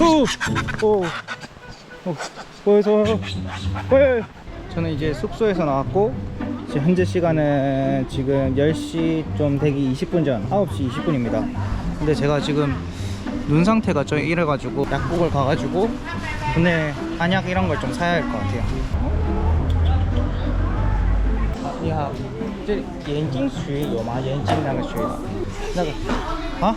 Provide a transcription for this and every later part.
오, 오, 오, 보여서, 보여. 저는 이제 숙소에서 나왔고, 이제 현재 시간은 지금 10시 좀 되기 20분 전, 9시 20분입니다. 근데 제가 지금 눈 상태가 좀 이래가지고 약국을 가가지고 오늘 한약 이런 걸 좀 사야 할 것 같아요. 你好，这眼镜水有吗？眼镜那个水的，那个啊？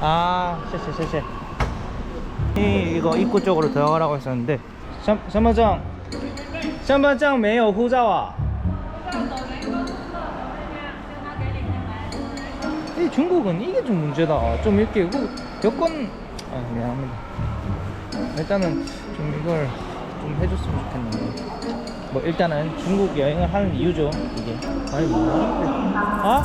아, 쉐쉐 쉐쉐. 이거 입구 쪽으로 들어가라고 했었는데. 샴바장 샴바장 没有 후자와. 이 중국은 이게 좀 문제다. 좀 이렇게 여권 아, 미안합니다. 일단은 좀 이걸 좀 해줬으면 좋겠는데. 뭐 일단은 중국 여행을 하는 이유죠 이게 아니 뭐 아?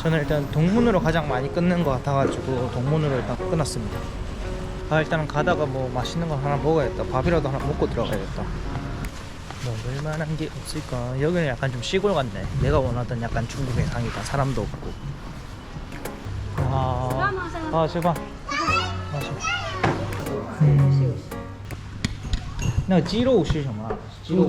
저는 일단 동문으로 가장 많이 끊는 것 같아가지고 동문으로 일단 끊었습니다. 아 일단은 가다가 뭐 맛있는 거 하나 먹어야겠다. 밥이라도 하나 먹고 들어가야겠다. 먹을 만한 게 없을까? 여기는 약간 좀 시골 같네. 내가 원하던 약간 중국의 상이다. 사람도 없고. 아, 아, 吃饭。啊，是。嗯。那个鸡肉是什么啊？鸡肉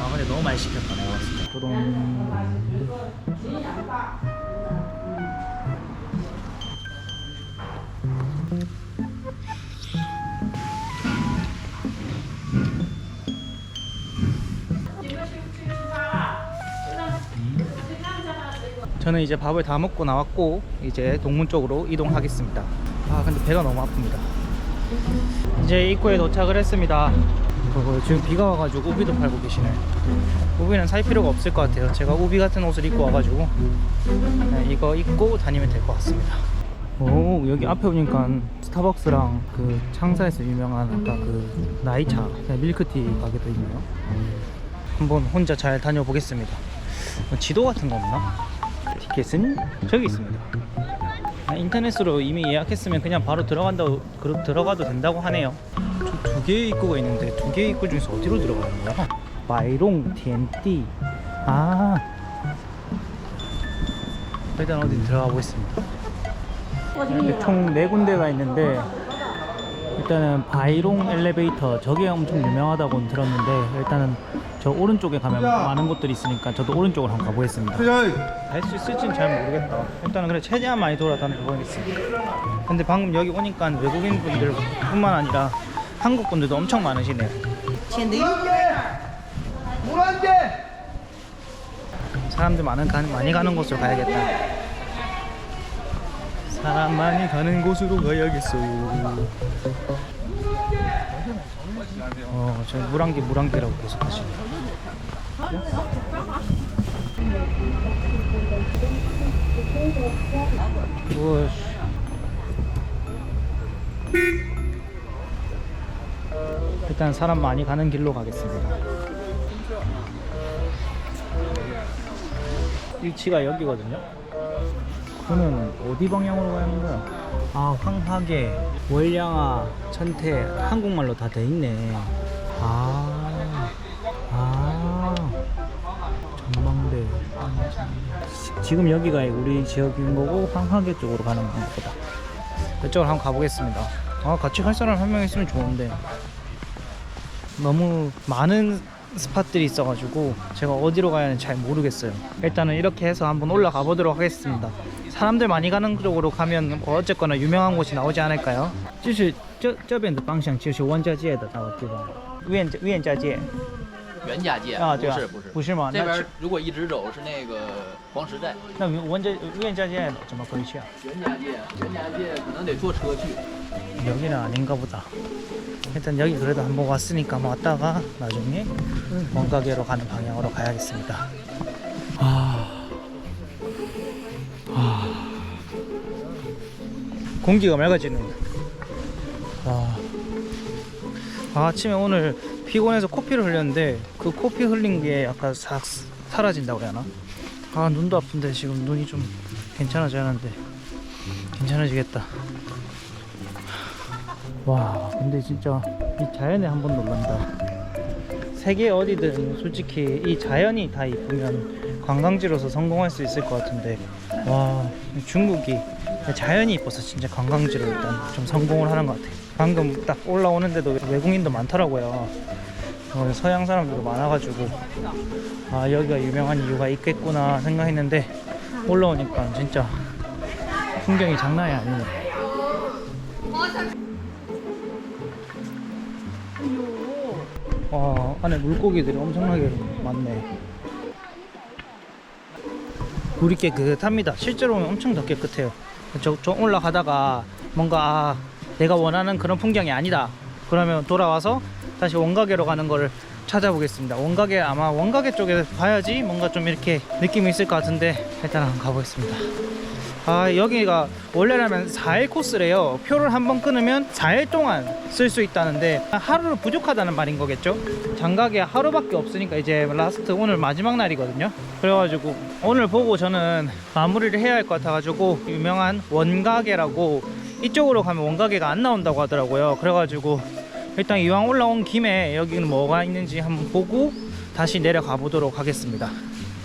아 근데 너무 많이 시켰다 내가 봤을 때. 저는 이제 밥을 다 먹고 나왔고 이제 동문 쪽으로 이동하겠습니다. 아 근데 배가 너무 아픕니다. 이제 입구에 도착을 했습니다. 어, 지금 비가 와가지고 우비도 팔고 계시네. 우비는 살 필요가 없을 것 같아요. 제가 우비 같은 옷을 입고 와가지고 네, 이거 입고 다니면 될 것 같습니다. 오 여기 앞에 오니까 스타벅스랑 그 창사에서 유명한 아까 그 나이차 그냥 밀크티 가게도 있네요. 한번 혼자 잘 다녀보겠습니다. 뭐 지도 같은 거 없나? 티켓은 저기 있습니다. 아, 인터넷으로 이미 예약했으면 그냥 바로 들어간다고 그러, 들어가도 된다고 하네요. 두 개의 입구가 있는데 두 개의 입구 중에서 어디로 들어가는 거야? 마이롱 텐띠. 아. 일단 어디 들어가 보겠습니다. 이렇게 총네 군데가 있는데 일단은 바이롱 엘리베이터 저게 엄청 유명하다고 들었는데 일단은 저 오른쪽에 가면 많은 곳들이 있으니까 저도 오른쪽으로 한번 가보겠습니다. 갈수 있을지는 잘 모르겠다. 일단은 그래 최대한 많이 돌아다녀 보겠습니다. 근데 방금 여기 오니까 외국인 분들 뿐만 아니라 한국 분들도 엄청 많으시네요. 사람들 많은 가, 많이 가는 곳으로 가야겠다. 사람 많이 가는 곳으로 가야겠어요. 어, 저 물안개 물안개라고 계속 하시네. 우와. 일단 사람 많이 가는 길로 가겠습니다. 위치가 여기거든요. 그는 어디 방향으로 가는 거야? 아 황하계, 월량아, 천태 한국말로 다 돼 있네. 아, 아, 전망대. 지금 여기가 우리 지역인 거고 황하계 쪽으로 가는 건가 보다. 이쪽으로 한번 가보겠습니다. 아 같이 갈 사람 한 명 있으면 좋은데 너무 많은 스팟들이 있어가지고 제가 어디로 가야 하는지 잘 모르겠어요. 일단은 이렇게 해서 한번 올라가 보도록 하겠습니다. 사람들 많이 가는 쪽으로 가면 뭐 어쨌거나 유명한 곳이 나오지 않을까요? 就是这这边的方向就是万家界的那个地方，苑苑家界袁家界啊，对啊，不是不是不是吗？这边那去如果一直走是那个黄石寨，那万家苑家界怎么回去啊？袁家界，袁家界可能得坐车去。 여기는 아닌가 보다. 일단 여기 그래도 한번 왔으니까 한번 왔다가 나중에 원가게로 가는 방향으로 가야겠습니다. 아, 아, 공기가 맑아지네. 아, 아, 아침에 오늘 피곤해서 코피를 흘렸는데 그 코피 흘린 게 약간 싹 사라진다고 해야 하나? 아 눈도 아픈데 지금 눈이 좀 괜찮아져야 하는데 괜찮아지겠다. 와 근데 진짜 이 자연에 한 번 놀란다 세계 어디든 솔직히 이 자연이 다 이쁘면 관광지로서 성공할 수 있을 것 같은데 와 중국이 자연이 이뻐서 진짜 관광지로 일단 좀 성공을 하는 것 같아요. 방금 딱 올라오는데도 외국인도 많더라고요. 어, 서양 사람들도 많아가지고. 아 여기가 유명한 이유가 있겠구나 생각했는데 올라오니까 진짜 풍경이 장난이 아니네 와 안에 물고기들이 엄청나게 많네. 물이 깨끗합니다. 실제로 보면 엄청 더 깨끗해요 저, 저 올라가다가 뭔가 아, 내가 원하는 그런 풍경이 아니다. 그러면 돌아와서 다시 원가게로 가는 거를 찾아보겠습니다. 원가게 아마 원가게 쪽에 가야지 뭔가 좀 이렇게 느낌이 있을 것 같은데 일단 한번 가보겠습니다 아 여기가 원래라면 4일 코스래요. 표를 한 번 끊으면 4일 동안 쓸 수 있다는데 하루는 부족하다는 말인 거겠죠? 장가게 하루밖에 없으니까 이제 라스트 오늘 마지막 날이거든요. 그래가지고 오늘 보고 저는 마무리를 해야 할 것 같아가지고 유명한 원가게라고 이쪽으로 가면 원가게가 안 나온다고 하더라고요. 그래가지고 일단 이왕 올라온 김에 여기는 뭐가 있는지 한번 보고 다시 내려가 보도록 하겠습니다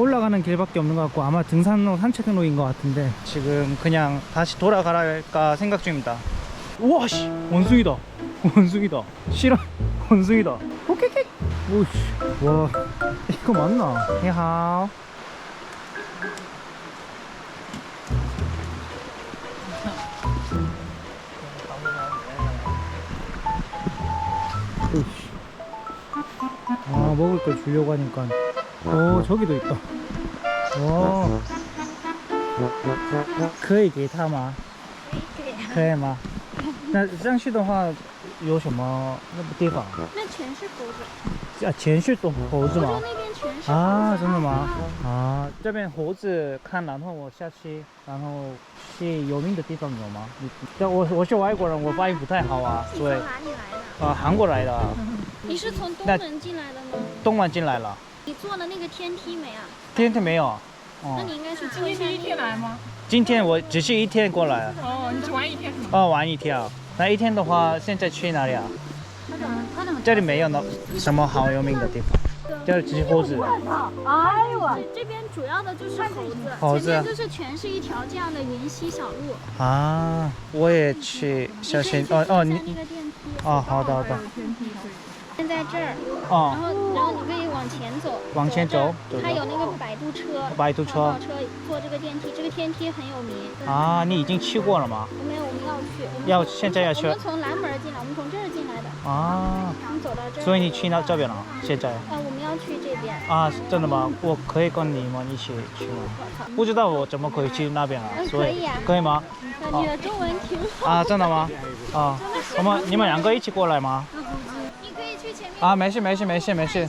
올라가는 길밖에 없는 것 같고 아마 등산로 산책로인 것 같은데 지금 그냥 다시 돌아가랄까 생각 중입니다. 우와 씨. 원숭이다. 원숭이다. 실화 원숭이다. 오케이 오씨. 와 이거 맞나? 니하오. 오씨. 아 먹을 걸 주려고 하니까 오 저기도 있다 와可以给他吗可以吗那上去的话有什么那个地方那全是猴子，啊前是都猴子吗欧洲那边全是啊，真的吗？啊，这边猴子看，然后我下去，然后去有名的地方有吗？你，对我我是外国人，我发音不太好啊，你所以从哪里来的？啊，韩国来的，你是从东那门进来的吗？东莞进来了， 你坐了那个天梯没啊？天梯没有。哦那，你应该是今天第一天来吗？今天我只是一天过来。哦，你只玩一天是吗？哦，玩一天啊。那一天的话，现在去哪里啊？这里没有那什么好有名的地方，这里只是猴子。这这边主要的就是猴子，猴子前面就是全是一条这样的云溪小路。啊，我也去小心哦哦，你那个电梯。哦，好的好的。现在这儿，然哦，后然后往前走，往前走它有那个摆渡车，摆渡车车坐这个电梯，这个电梯很有名。啊，你已经去过了吗？没有，我们要去。要现在要去我们从南门进来，我们从这儿进来的。啊，我们走到这。所以你去那这边了？现在啊，我们要去这边。啊，真的吗？我可以跟你们一起去吗？不知道我怎么可以去那边啊？嗯所以可以啊可以吗？那你的中文挺好。啊，真的吗？啊，我们你们两个一起过来吗？你可以去前面啊，没事没事没事没事。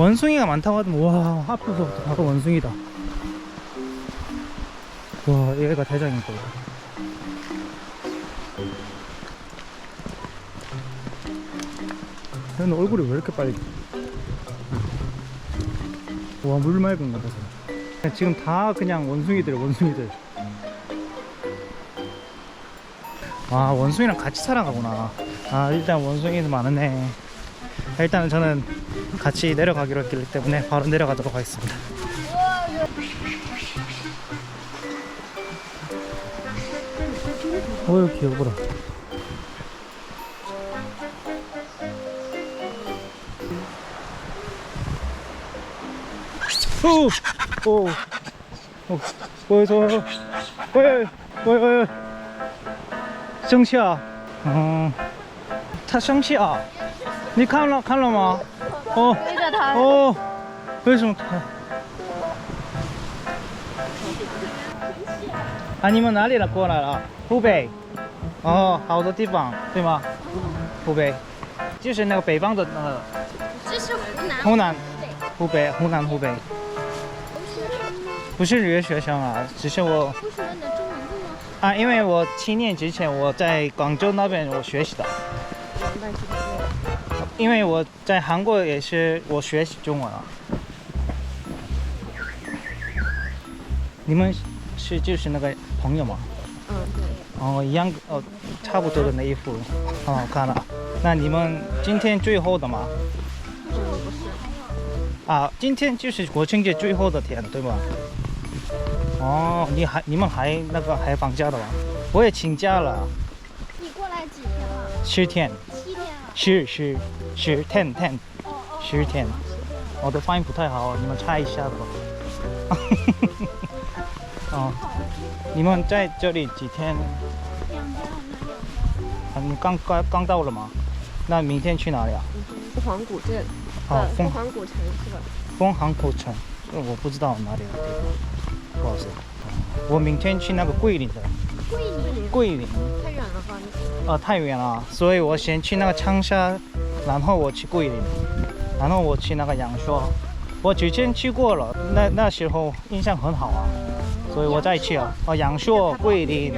원숭이가 많다고 하더니 와 앞에서부터 바로 원숭이다. 와 얘가 대장인 거야. 얘는 얼굴이 왜 이렇게 빨개? 와, 물 맑은 거 보세요. 지금 다 그냥 원숭이들, 원숭이들. 와, 원숭이랑 같이 살아가구나. 아, 일단 원숭이도 많으네. 일단은 저는 같이 내려가기로 했기 때문에 바로 내려가도록 하겠습니다. 어휴, 귀여워라. 오! 오! 오! 我说，喂喂喂，生气啊？嗯，他生气啊？你看了看了吗？ 哦追着它。哦，为什么他？啊，你们哪里的？过来了？湖北。哦，好多地方，对吗？湖北，就是那个北方的那个这是湖南。湖南，湖北，湖南湖北。不是留学生啊，只是我不学你的中文这么啊，因为我七年之前我在广州那边我学习的，因为我在韩国也是我学习中文啊。你们是就是那个朋友吗？嗯，对。哦，一样哦，差不多的那衣服，很好看了。那你们今天最后的吗？嗯，不是。啊，今天就是国庆节最后的天，对吧？哦，你还你们还那个还放假的吗？我也请假了，你过来几天了？七天，七天啊。十十十 ten ten。十天。我的发音不太好，你们猜一下吧。哦，你们在这里几天？两天，我们两家。啊，你刚刚刚到了吗？那明天去哪里啊？凤凰古镇。哦，凤凤凰古城是吧？凤凰古城，这我不知道哪里的地方，不好意思。我明天去那个桂林的，桂林。桂林，太远了吧？呃，太远了，所以我先去那个长沙，然后我去桂林，然后我去那个阳朔。我之前去过了，那那时候印象很好啊，所以我再去啊。啊，阳朔、桂林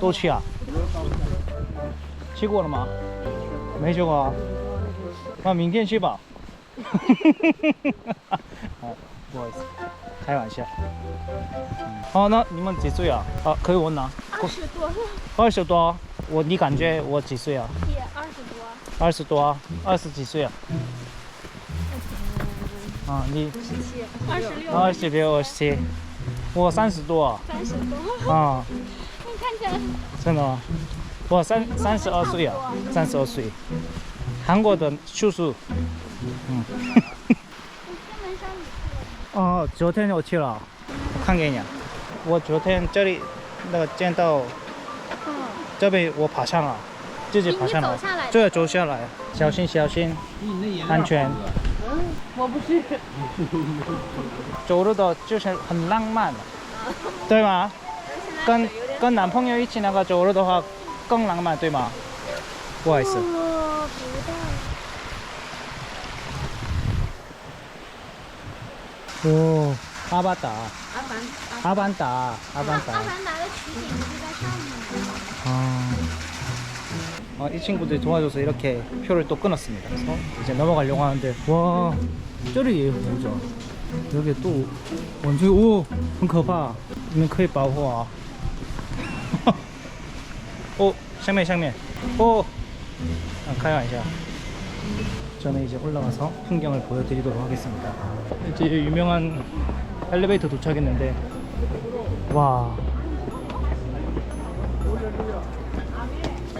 都去啊。去过了吗？没去过啊。那明天去吧。啊，不好意思，开玩笑。哦，那你们几岁啊？啊，可以问啊？二十多，二十多。我你感觉我几岁啊？也二十多。二十多啊，二十几岁啊？啊，你二十六。二十六、二十七，我三十多啊。三十多。啊，你看起来。真的吗？我三三十二岁啊，三十二岁。韩国的叔叔。嗯。哦，昨天我去了，我看给你啊。我昨天这里那个见到嗯。这边我爬上了，自己爬上了你你走下来，对，走下来，小心小心，安全。我不是。走路的就是很浪漫，对吗？跟跟男朋友一起那个走路的话更浪漫，对吗？不好意思。我不大。哦，阿巴达，阿凡。阿凡达，阿凡达阿。凡达的取景不是在上面吗？哦， 어, 이 친구들이 도와줘서 이렇게 표를 또 끊었습니다. 그래서 이제 넘어가려고 하는데 와 저리 보죠. 여기 또 원주 오, 很可怕.你们可以保护啊. 오, 上面上面. 오, 아, 开玩笑. 저는 이제 올라가서 풍경을 보여드리도록 하겠습니다. 이제 유명한 엘리베이터 도착했는데 와.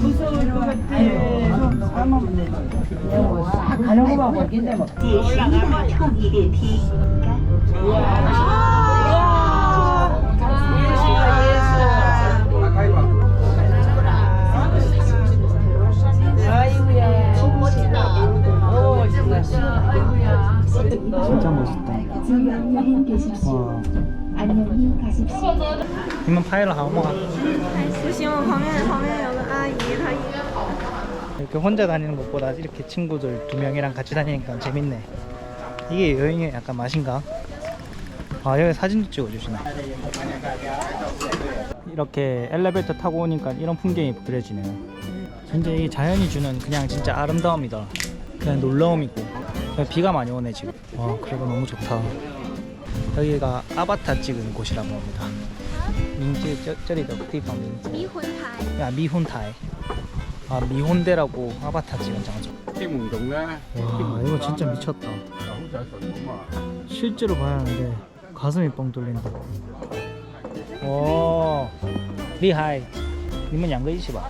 무서울 것 같아. 가는 거만 먹겠네 뭐. 올라가면 총 아이고야. 멋지다. 오, 멋지다. 진짜 멋있다. 즐거운 여행 되십시오. 와. 안녕히 가십시오. 你们拍了好吗？不行，我旁边旁边有个阿姨，她一 이렇게 혼자 다니는 것보다 이렇게 친구들 두 명이랑 같이 다니니까 재밌네. 이게 여행의 약간 맛인가? 아 여기 사진도 찍어주시네. 이렇게 엘리베이터 타고 오니까 이런 풍경이 그려지네요. 진짜 이 자연이 주는 그냥 진짜 아름다움이다. 그냥 놀라움이고. 그냥 비가 많이 오네 지금. 와 그래도 너무 좋다. 여기가 아바타 찍은 곳이라고 합니다. 민지 저, 저리도地方 민지. 迷魂台。 야 미혼타이 아 미혼대라고 아바타 찍은 장소 와 이거 진짜 미쳤다 실제로 봐야 하는데 가슴이 뻥 뚫린다 와 리하이 你们两个一起吧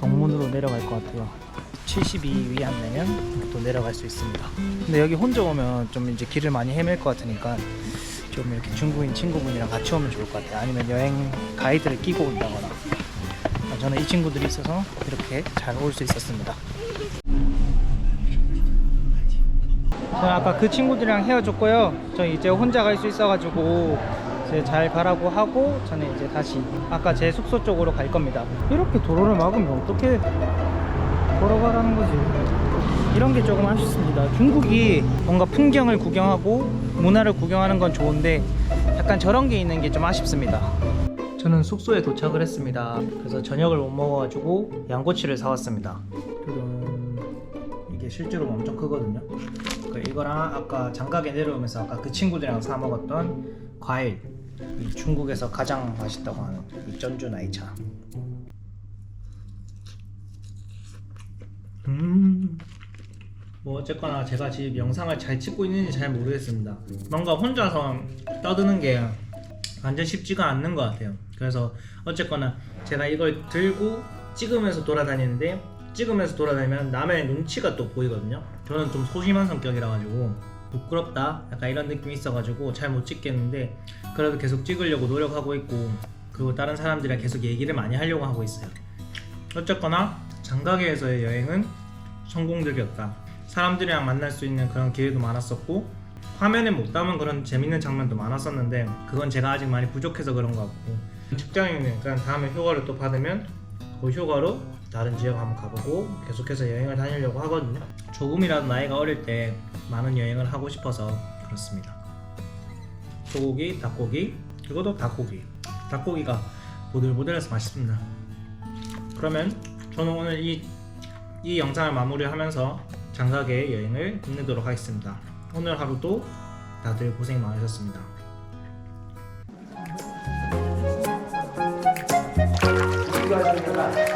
동문으로 내려갈 것 같아요. 72 위 안 내면 또 내려갈 수 있습니다. 근데 여기 혼자 오면 좀 이제 길을 많이 헤맬 것 같으니까 좀 이렇게 중국인 친구분이랑 같이 오면 좋을 것 같아요. 아니면 여행 가이드를 끼고 온다거나. 아, 저는 이 친구들이 있어서 이렇게 잘 올 수 있었습니다. 저는 아까 그 친구들이랑 헤어졌고요. 저 이제 혼자 갈 수 있어가지고 이제 잘 가라고 하고 저는 이제 다시 아까 제 숙소 쪽으로 갈 겁니다. 이렇게 도로를 막으면 어떻게 걸어가라는 거지? 이런 게 조금 아쉽습니다. 중국이 뭔가 풍경을 구경하고 문화를 구경하는 건 좋은데 약간 저런 게 있는 게 좀 아쉽습니다. 저는 숙소에 도착을 했습니다. 그래서 저녁을 못 먹어가지고 양꼬치를 사왔습니다. 이게 실제로 엄청 크거든요. 그 이거랑 아까 장가게 내려오면서 아까 그 친구들이랑 사 먹었던 과일. 이 중국에서 가장 맛있다고 하는 이 전주 나이차. 음. 뭐 어쨌거나 제가 지금 영상을 잘 찍고 있는지 잘 모르겠습니다. 뭔가 혼자서 떠드는 게 완전 쉽지가 않는 것 같아요. 그래서 어쨌거나 제가 이걸 들고 찍으면서 돌아다니는데 찍으면서 돌아다니면 남의 눈치가 또 보이거든요. 저는 좀 소심한 성격이라 가지고 부끄럽다 약간 이런 느낌이 있어가지고 잘 못 찍겠는데 그래도 계속 찍으려고 노력하고 있고 그리고 다른 사람들이랑 계속 얘기를 많이 하려고 하고 있어요. 어쨌거나 장가계에서의 여행은 성공적이었다. 사람들이랑 만날 수 있는 그런 기회도 많았었고 화면에 못 담은 그런 재밌는 장면도 많았었는데 그건 제가 아직 많이 부족해서 그런 것 같고 직장이니까 다음에 휴가를 또 받으면 그 휴가로 다른 지역 한번 가보고 계속해서 여행을 다니려고 하거든요. 조금이라도 나이가 어릴 때 많은 여행을 하고 싶어서 그렇습니다. 소고기, 닭고기, 이것도 닭고기. 닭고기가 보들보들해서 맛있습니다. 그러면 저는 오늘 이, 이 영상을 마무리하면서 장가계 여행을 끝내도록 하겠습니다. 오늘 하루도 다들 고생 많으셨습니다. 言われください